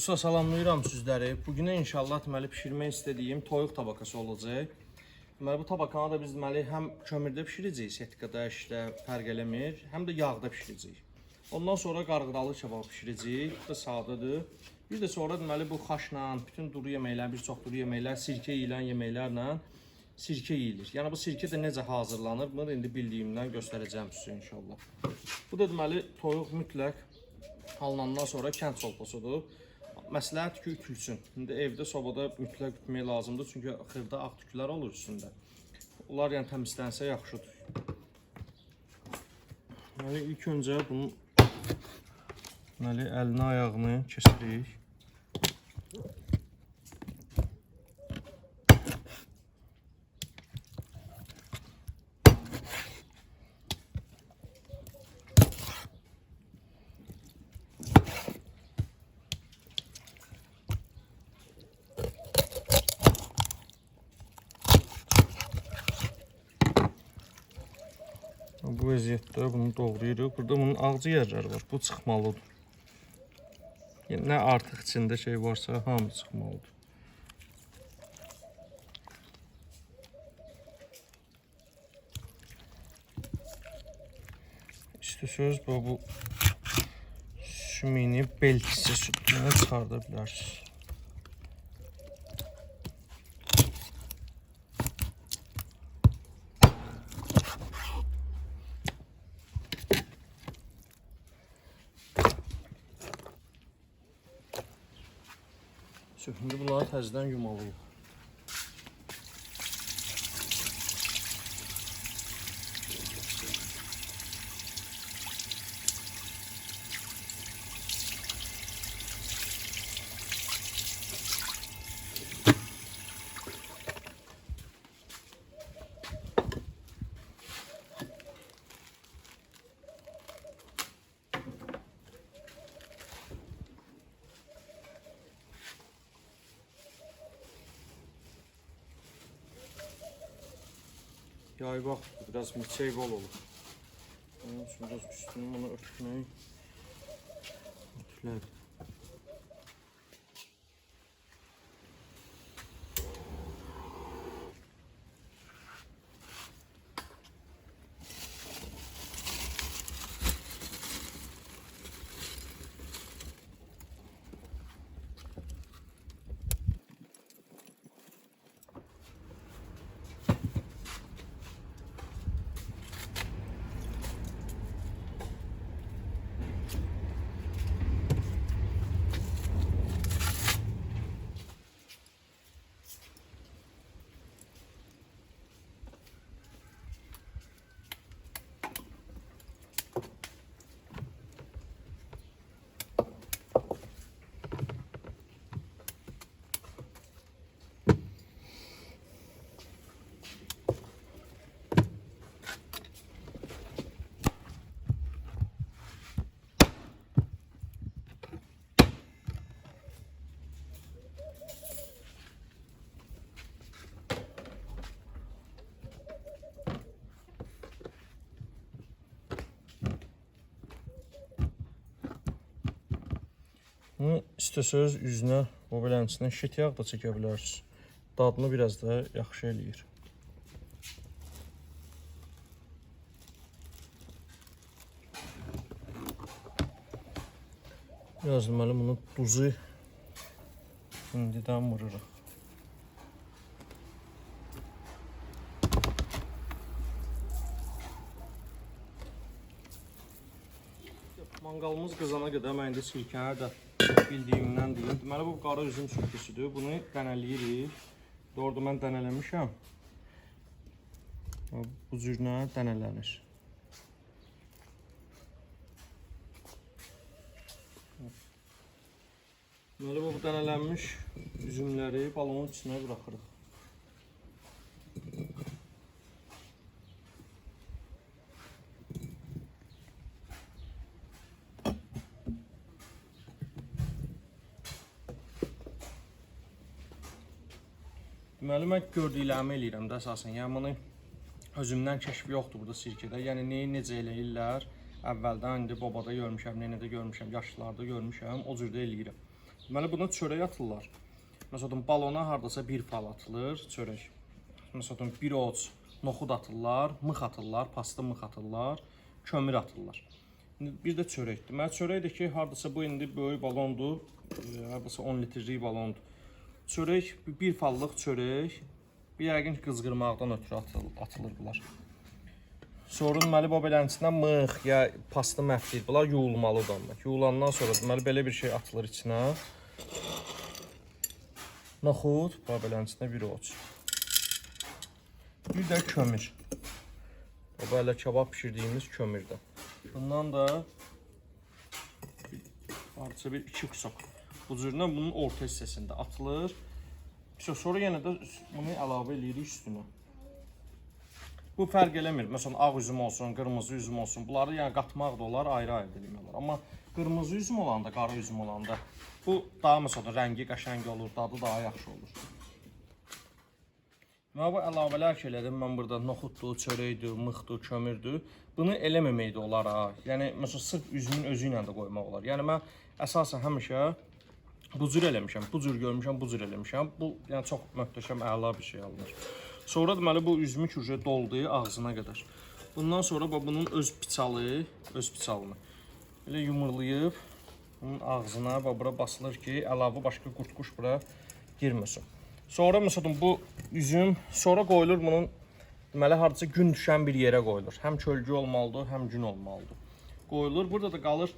Dostlar salamlayıram sizləri. Bugün inşallah deməli bişirmək istədiyim toyuq tabakası olacaq. Deməli bu tabakanı da biz deməli həm kömürdə bişirəcəyik, setkada işdə fərq eləmir, həm də yağda bişirəcəyik. Ondan sonra qarğıdalı kebab bişirəcəyik. Bu da sadədir. Bir də sonra deməli bu xaşla, bütün duru yeməklər, bir çox duru yeməklər, sirkə yeyilən yeməklərlə sirkə yeyilir. Yəni bu sirkə də necə hazırlanır, bunu indi bildiyimdən göstərəcəm sizə inşallah. Bu da deməli toyuq mütləq alınandan sonra kənd çolpasıdır. Məsləhət ki, ütülsün. İndi evdə sobada mütləq ütmək lazımdır, çünki xırda ağ tüklər olur üstündə. Onlar yəni təmizlənsə yaxşıdır. Deməli ilk öncə bunun deməli əlini ayağını kəsirik. Bu vəziyyətdə bunu doğrayırıq. Burada bunun ağcı yerləri var. Bu çıxmalıdır. Yəni nə artıq içində şey varsa, hamı çıxmalıdır. İstəsəz bu bu sümüyünü bel hissəsindən çıxarda bilərsiniz. Şimdi bunları təzədən yumalıyıq. Yay bak biraz milçey bol olur. Onun için biraz üstünü bunu örtmeyi örtüler. Bunu istəsəz üzünə o beləmçisindən şit yağ da çəkə. Dadını biraz da yaxşı eləyir. Biraz deməli bunu duzu indidən vururuq. Manqalımız qızana qədər mən indi sirkəni də bildiyimdən deyim. Deməli bu qara üzüm sürtüsüdür. Bunu dənələyirik. Doğrudan mən dənələmişəm. Bu cürlə dənələnir. Deməli bu dənələnmiş üzümləri balonun içinə buraxırıq. Mən gördüklərimi eləyirəm də əsasən. Yəni bunu özümdən kəşf yoxdur burada sirkədə. Yəni neyi necə eləyirlər? Əvvəldən indi babada görmüşəm, nenədə görmüşəm, yaşlılarda görmüşəm, o cürdə eləyirəm. Deməli buna çörək atırlar. Məsələn balona hardasa bir fal atılır çörək. Məsələn bir oç noxud atırlar, mıx atırlar, pasta mıx atırlar, kömür atırlar. Bir də çörək. Deməli çörək də ki, hardasa bu indi böyük balondur. e, Hardasa 10 litrlik balondur. Çörək bir- fallıq çörək. Bir yəqin ki, qızğırmaqdan ötürü atıl, atılır bunlar. Sonra deməli bu belənin içinə mıx ya pasta məhv. Bunlar yuyulmalıdır amma. Yuyulandan sonra deməli belə bir şey atılır içinə. Noxud, bu belənin içinə bir oç. Bir də kömür. O belə kebab bişirdiyimiz kömürdə. Bundan da Artı bir iki kusok. Cürlə bunun orta hissəsində atılır. İşte sonra yenə də bunu əlavə eləyirik üstünə. Bu fərq eləmir. Məsələn, ağ üzüm olsun, qırmızı üzüm olsun. Bunları yəni qatmaq da olar, ayrı-ayrı eləmək olar. Amma qırmızı üzüm olanda, qara üzüm olanda bu daha məsələn rəngi qəşəng olur, dadı daha yaxşı olur. Və bu əlavələr ki elədim mən burada noxuddur, çörəkdir, mıxdır, kömürdür. Bunu eləməmək də olar ha. Yəni məsələn sırf üzümün özü ilə də qoymaq olar. Yəni mən əsasən həmişə bu cür eləmişəm, bu cür görmüşəm, bu cür eləmişəm. Bu yəni çox möhtəşəm, əla bir şey alınır. Sonra deməli bu üzümü kürcə doldu ağzına qədər. Bundan sonra bax öz piçalı, öz piçalını elə yumurlayıb bunun ağzına bax bura basılır ki, əlavə başqa qurtquş bura girməsin. Sonra məsələn bu üzüm sonra qoyulur bunun deməli hardasa gün düşən bir yerə qoyulur. Həm kölgə olmalıdır, həm gün olmalıdır. Qoyulur. Burada da qalır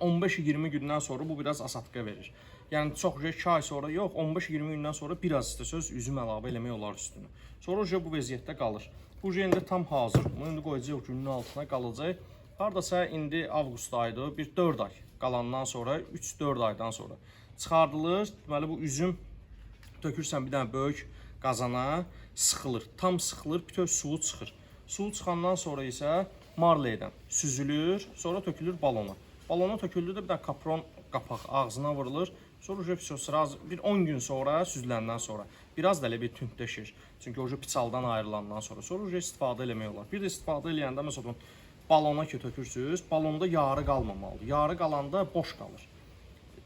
15-20 gündən sonra bu biraz asatqa verir. Yəni çox şey 2 ay sonra yox, 15-20 gündən sonra biraz istəsəz üzüm əlavə eləmək olar üstünə. Sonra uje bu vəziyyətdə qalır. Bu uje indi tam hazır. Bunu indi qoyacağıq günün altına qalacaq. Hardasa indi avqust ayıdır, bir 4 ay qalandan sonra, 3-4 aydan sonra çıxardılır. Deməli bu üzüm tökürsən bir dənə böyük qazana, sıxılır. Tam sıxılır, bütöv suyu çıxır. Suyu çıxandan sonra isə marleydən süzülür, sonra tökülür balona. Balona töküldü də bir dənə kapron qapaq ağzına vurulur. Sonra uje все sraz bir 10 gün sonra süzüləndən sonra biraz da elə bir tündləşir. Çünki uje piçaldan ayrılandan sonra sonra uje istifadə eləmək olar. Bir də istifadə eləyəndə məsələn balona ki tökürsüz, balonda yarı qalmamalıdır. Yarı qalanda boş qalır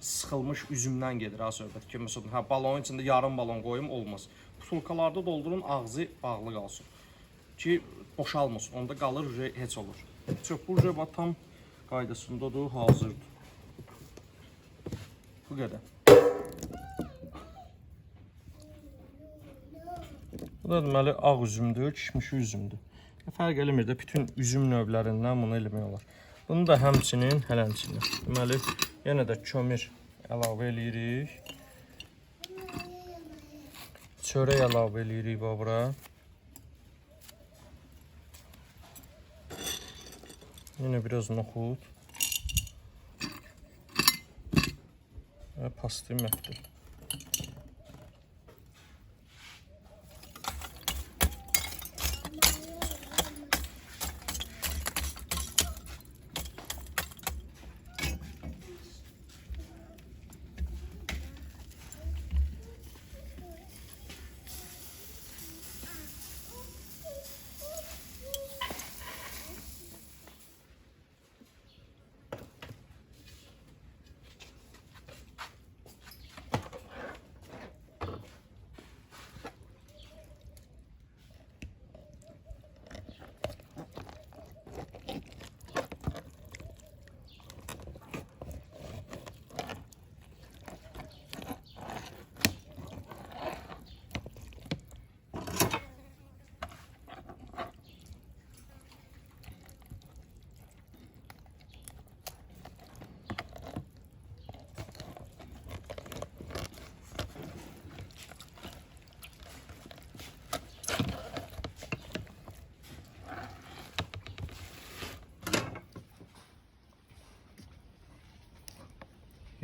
sıxılmış üzümdən gedir ha söhbət ki, məsələn, hə balonun içində yarım balon qoyum olmaz. Butulkalarda doldurun, ağzı bağlı qalsın. Ki boşalmasın. Onda qalır uje heç olur. Çox bu uje bax tam qaydasındadır, hazırdır. Bu qədər. Bu da deməli ağ üzümdür, kişmiş üzümdür. Fərq eləmir də bütün üzüm növlərindən bunu eləmək. Bunu da həmçinin hələmçinin. Deməli yenə də kömür əlavə eləyirik. Çörək əlavə eləyirik bura. Yine biraz nohut. Ve pastayı məhvdir.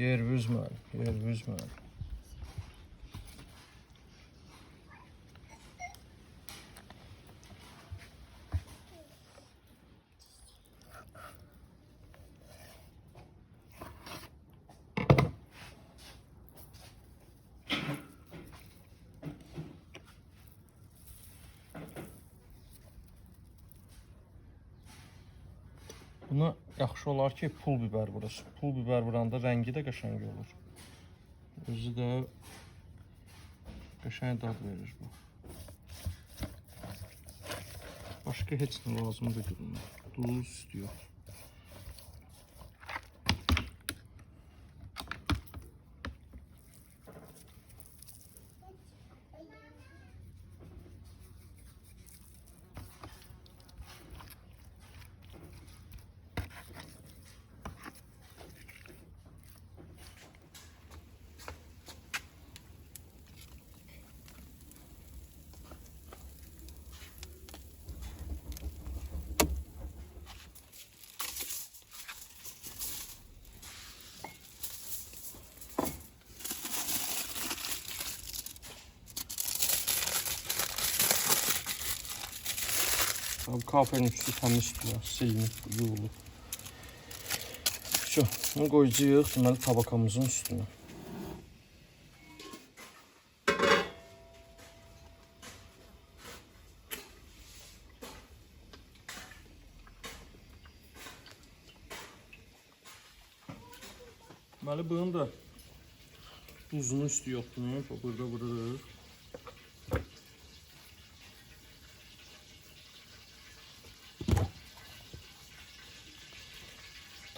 Yer büzmə, yer büzmə. Buna yaxşı olar ki, pul biber vurasın. Pul biber vuranda rəngi də qəşəng olur. Özü də qəşəng dad verir bu. Başqa heç nə lazım deyil. Duz istiyor. Abi kahvenin üstü təmiz tutuyor, silinib, yuyulub. Şu, bunu qoyacağıq deməli tabakamızın üstünə. Deməli bunun da duzunu üstü yoxdur. Burada vururuz.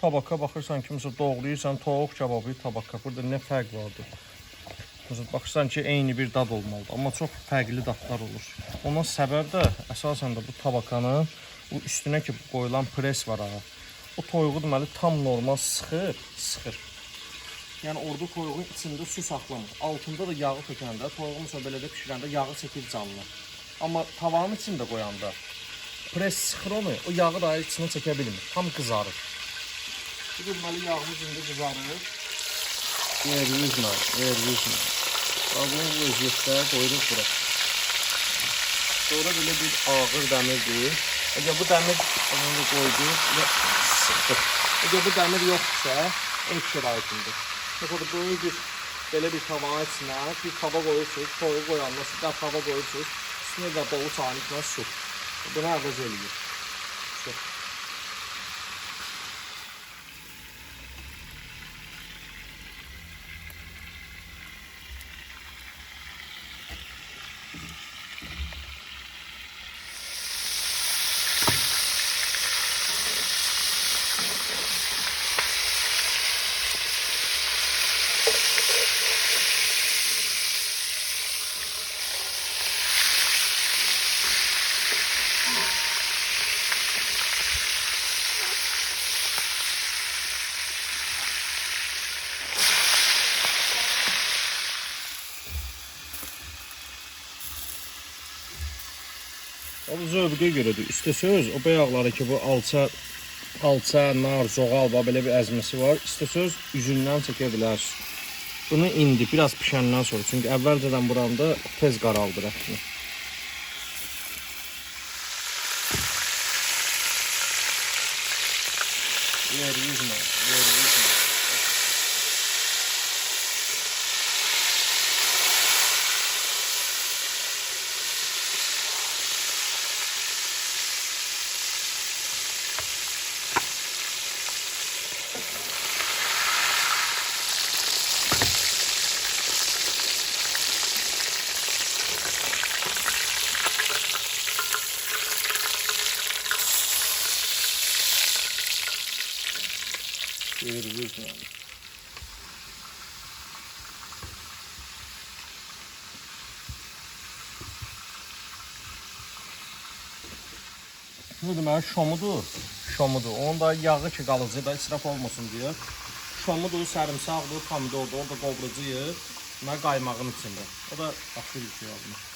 Tabaka baxırsan ki, məsələn doğrayırsan toyuq kababı, tabaka. Burada nə fərq vardır? Məsələn baxırsan ki, eyni bir dad olmalıdır, amma çox fərqli dadlar olur. Ona səbəb də əsasən də bu tabakanın bu üstünə ki qoyulan pres var ha. O toyuğu deməli tam normal sıxır, sıxır. Yəni orada toyuğun içində su saxlamır. Altında da yağı tökəndə, toyuğu məsələn belə də bişirəndə yağı çəkir canlı. Amma tavanın içində qoyanda pres sıxır onu, o yağı da içinə çəkə bilmir. Tam qızarır. Deməli yağımız. Yer yüzmə, yer yüzmə. Bax bunu bu vəziyyətdə qoyuruq bura. Sonra belə bir ağır dəmirdir. Əgər bu dəmir onu qoyduq və sıxdıq. Əgər bu dəmir yoxdursa, ev şəraitində. Mesela böyle bir belə bir tavanın içinə bir tava qoyursunuz, toyuq qoyandan sonra tava qoyursunuz, üstünə də dolu çayın su. Bunu əvəz eləyir. Su. O zövqə görədir. Üstə söz o bayaqları ki bu alça alça, nar, zoğal və belə bir əzməsi var. İstə söz üzündən çəkə bilərsən. Bunu indi biraz pişəndən sonra çünki əvvəlcədən buranda tez qaraldır ətini. Yer yüzmə. Yer yüzmə. Bu deməli şomudur. Şomudur. Onun da yağı ki qalıcı da israf olmasın deyə. Şomudur, sarımsaqdır, pomidordur. Onu da qovuracağıq. Deməli qaymağın içində. O da başqa bir şey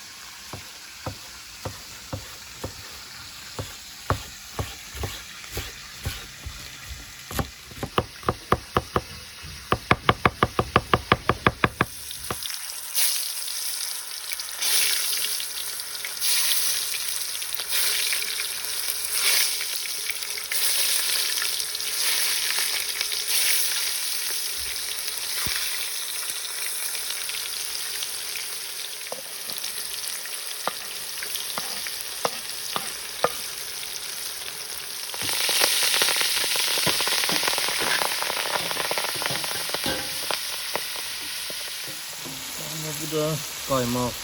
almış. da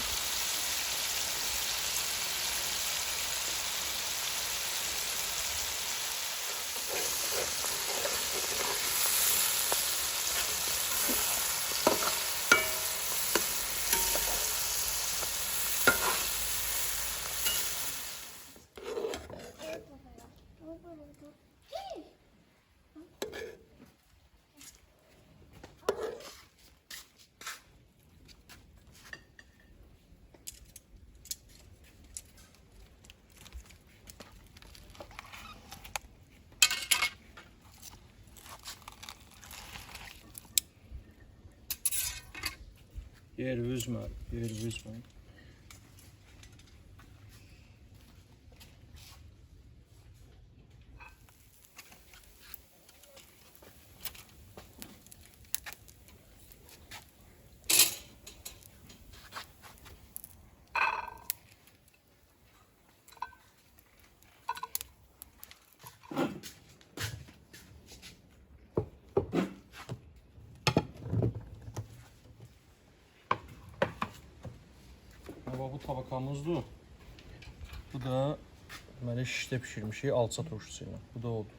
Yer üzmə, yer üzmə. Tabakamızdı. Bu da deməli şişdə bişirmişik alça turşusu ilə. Bu da oldu.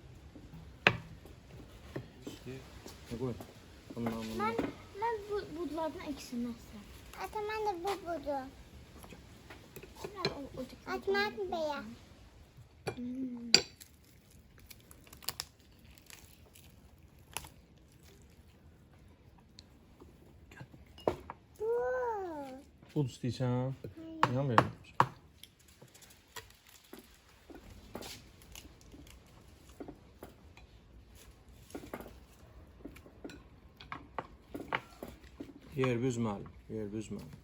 Ne koy? Bundan bundan. Ben, ben bu budlardan eksilmezsem. Ata ben de bu budu. Atmak beya? Hmm. Bu. Bud istəyirsən? Verin. Yer büzməli, yer büzməli.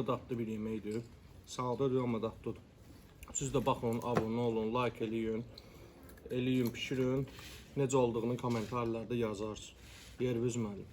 Da dadlı bir yeməkdir. Sadə amma dadlıdır. Siz də baxın, abunə olun, like eləyin. Eləyin, bişirin. Necə olduğunu kommentarlarda yazarsınız. Yer üzməli.